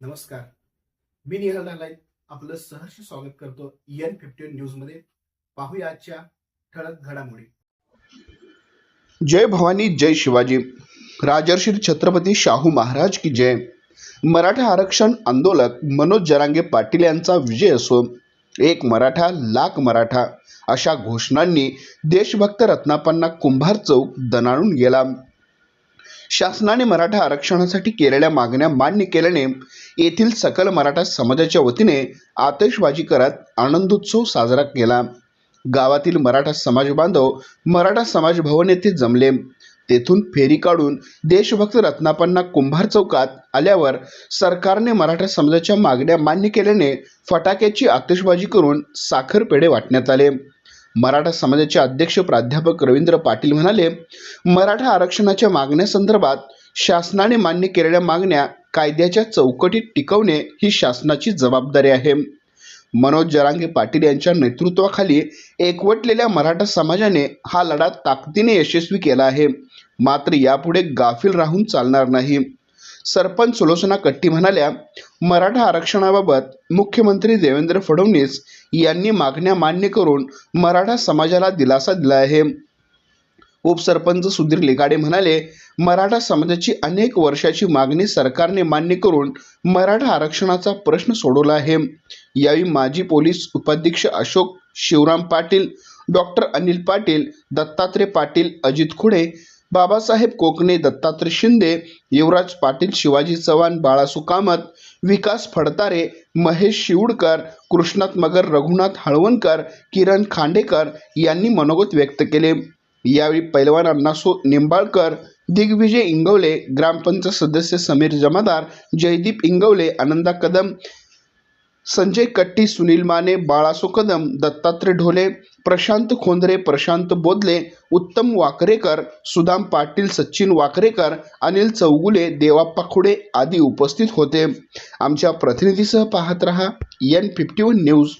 नमस्कार. मी निहाल नालाय आपलं सहर्ष स्वागत करतो एन फिफ्टी न्यूजमध्ये. पाहूया आजच्या ठळक घडामोडी. जय भवानी जय शिवाजी. राजर्षी छत्रपती शाहू महाराज की जय. मराठा आरक्षण आंदोलक मनोज जरांगे पाटील यांचा विजय असो एक मराठा लाख मराठा अशा घोषणांनी देशभक्त रत्नापांना कुंभार चौक दणाणून गेला. शासनाने मराठा आरक्षणासाठी केलेल्या मागण्या मान्य केल्याने येथील सकल मराठा समाजाच्या वतीने आतषबाजी करत आनंदोत्सव साजरा केला. गावातील मराठा समाज बांधव मराठा समाज भवन येथे जमले. तेथून फेरी काढून देशभक्त रत्नापांना कुंभार चौकात आल्यावर सरकारने मराठा समाजाच्या मागण्या मान्य केल्याने फटाक्याची आतषबाजी करून साखर पेढे वाटण्यात आले. मराठा समाजाचे अध्यक्ष प्राध्यापक रवींद्र पाटील म्हणाले मराठा आरक्षणाच्या मागण्यासंदर्भात शासनाने मान्य केलेल्या मागण्या कायद्याच्या चौकटीत टिकवणे ही शासनाची जबाबदारी आहे. मनोज जरांगे पाटील यांच्या नेतृत्वाखाली एकवटलेल्या मराठा समाजाने हा लढा ताकदीने यशस्वी केला आहे. मात्र यापुढे गाफील राहून चालणार नाही. सरपंच सुलोचना कट्टी म्हणाल्या मराठा आरक्षणाबाबत मुख्यमंत्री देवेंद्र फडणवीस यांनी मागण्या मान्य करून मराठा समाजाला दिलासा दिला आहे. उपसरपंच सुधीर लिगाडे म्हणाले मराठा समाजाची अनेक वर्षाची मागणी सरकारने मान्य करून मराठा आरक्षणाचा प्रश्न सोडवला आहे. यावेळी माजी पोलीस उपाध्यक्ष अशोक शिवराम पाटील डॉक्टर अनिल पाटील दत्तात्रय पाटील अजित खुडे बाबासाहेब कोकणे दत्तात्रय शिंदे युवराज पाटील शिवाजी चव्हाण बाळासू कामत विकास फडतारे महेश शिवडकर कृष्णात मगर रघुनाथ हळवणकर किरण खांडेकर यांनी मनोगत व्यक्त केले. यावेळी पैलवान अण्णासो निंबाळकर दिग्विजय इंगवले ग्रामपंचायत सदस्य समीर जमादार जयदीप इंगवले आनंदा कदम संजय कट्टी सुनील माने बाळासो कदम दत्तात्रय ढोले प्रशांत खोंदरे प्रशांत बोदले उत्तम वाकरेकर सुदाम पाटील सचिन वाकरेकर अनिल चौगुले देवाप्पा खुडे आदी उपस्थित होते. आमच्या प्रतिनिधीसह पाहत रहा एन फिफ्टी वन न्यूज